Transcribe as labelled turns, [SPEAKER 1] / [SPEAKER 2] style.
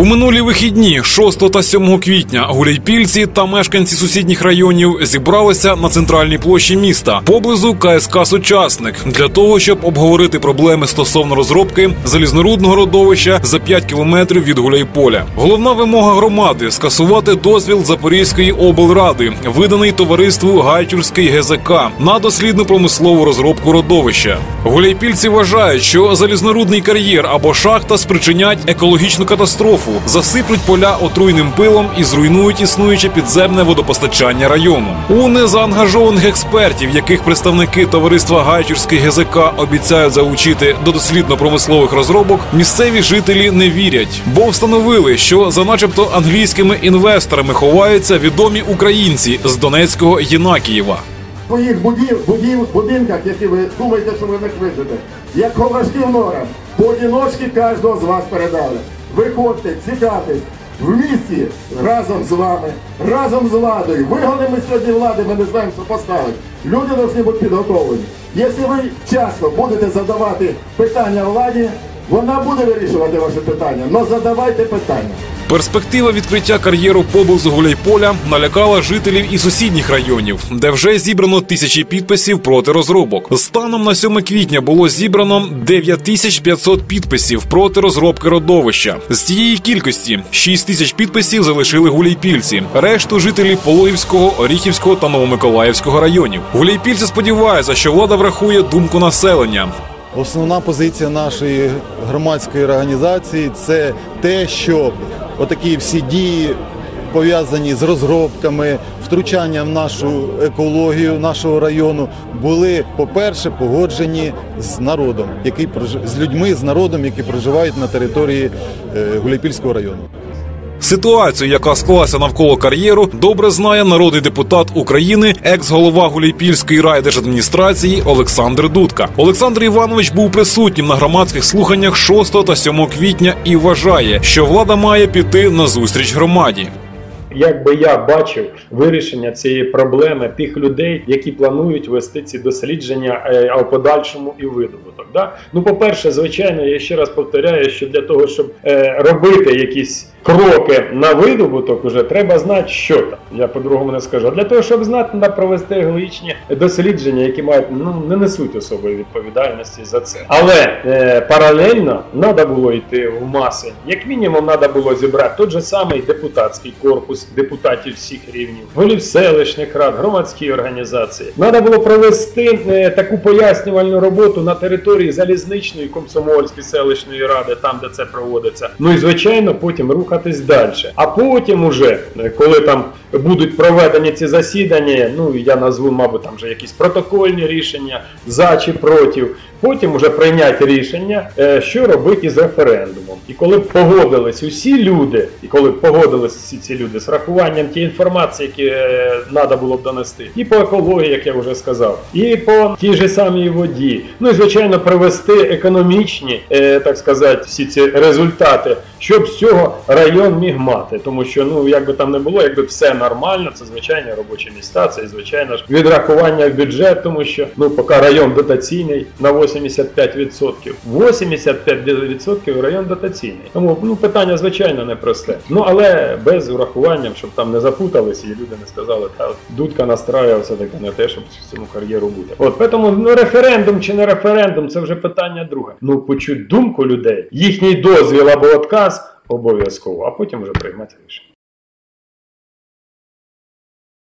[SPEAKER 1] У минулі вихідні, 6 та 7 квітня, гуляйпільці та мешканці сусідніх районів зібралися на центральній площі міста поблизу КСК Сучасник для того, щоб обговорити проблеми стосовно розробки залізнорудного родовища за 5 кілометрів від Гуляйполя. Головна вимога громади скасувати дозвіл Запорізької облради, виданий товариству Гайчурський ГЗК на дослідну промислову розробку родовища. Гуляйпільці вважають, що залізнорудний кар'єр або шахта спричинять екологічну катастрофу, засиплють поля отруйним пилом і зруйнують існуюче підземне водопостачання району. У незаангажованих експертів, яких представники товариства Гайчурський ГЗК обіцяють залучити до дослідно-промислових розробок, місцеві жителі не вірять, бо встановили, що за начебто англійськими інвесторами ховаються відомі українці з Донецького Єнакієва.
[SPEAKER 2] Своїх будів, будів, будинках, які ви думаєте, що ви не видите, як ховашки в норах, поодіночки кожного з вас передали. Виходьте, цікавтесь, в місті разом з вами, разом з владою. Вигонимо сьогодні влади, ми не знаємо, що поставити. Люди повинні бути підготовлені. Якщо ви вчасно будете задавати питання владі, вона буде вирішувати ваші питання, але задавайте питання.
[SPEAKER 1] Перспектива відкриття кар'єру поблизу Гуляйполя налякала жителів і сусідніх районів, де вже зібрано тисячі підписів проти розробок. Станом на 7 квітня було зібрано 9500 підписів проти розробки родовища. З цієї кількості 6 тисяч підписів залишили гуляйпільці, решту жителі Пологівського, Оріхівського та Новомиколаївського районів. Гуляйпільці сподіваються, що влада врахує думку населення.
[SPEAKER 3] Основна позиція нашої громадської організації це те, що отакі всі дії пов'язані з розробками, втручанням в нашу екологію нашого району, були, по-перше, погоджені з народом, який з людьми, з народом, які проживають на території е, Гуляйпільського району.
[SPEAKER 1] Ситуацію, яка склалася навколо кар'єру, добре знає народний депутат України, екс-голова Гуляйпільської райдержадміністрації Олександр Дудка. Олександр Іванович був присутнім на громадських слуханнях 6 та 7 квітня і вважає, що влада має піти на зустріч громаді.
[SPEAKER 4] Як би я бачив вирішення цієї проблеми тих людей, які планують вести ці дослідження, е, а в подальшому і видобуток. Да? Ну, по-перше, звичайно, я ще раз повторяю, що для того, щоб е, робити якісь кроки на видобуток, уже треба знати, що там. Я по-другому не скажу. Для того, щоб знати, треба провести екологічні дослідження, які мають ну не несуть особої відповідальності за це. Але е, паралельно треба було йти в маси. Як мінімум, треба було зібрати той же самий депутатський корпус депутатів всіх рівнів, голів селищних рад, громадські організації. Треба було провести е, таку пояснювальну роботу на території залізничної комсомольської селищної ради, там де це проводиться. Ну і звичайно, потім рухатись далі. А потім, уже е, коли там будуть проведені ці засідання, ну я назву, мабуть, там вже якісь протокольні рішення за чи проти. Потім вже прийняти рішення, е, що робити з референдумом. І коли б погодились усі люди, і коли б погодились всі ці люди з рахуванням тієї інформації, які треба було б донести, і по екології, як я вже сказав, і по тій же самій воді. Ну і звичайно, привести економічні, е, так сказати, всі ці результати, щоб з цього район міг мати. Тому що, ну як би там не було, якби все нормально, це звичайні робочі місця, це звичайно ж відрахування в бюджет, тому що ну поки район дотаційний на 85%. 85% район дотаційний. Тому ну питання звичайно непросте. Ну але без урахування, щоб там не запутались і люди не сказали, та дудка настраював все таки на те, щоб цьому кар'єру бути. От тому ну референдум чи не референдум, це вже питання друге. Ну почуть думку людей, їхній дозвіл або отказ обов'язково, а потім вже приймати рішення.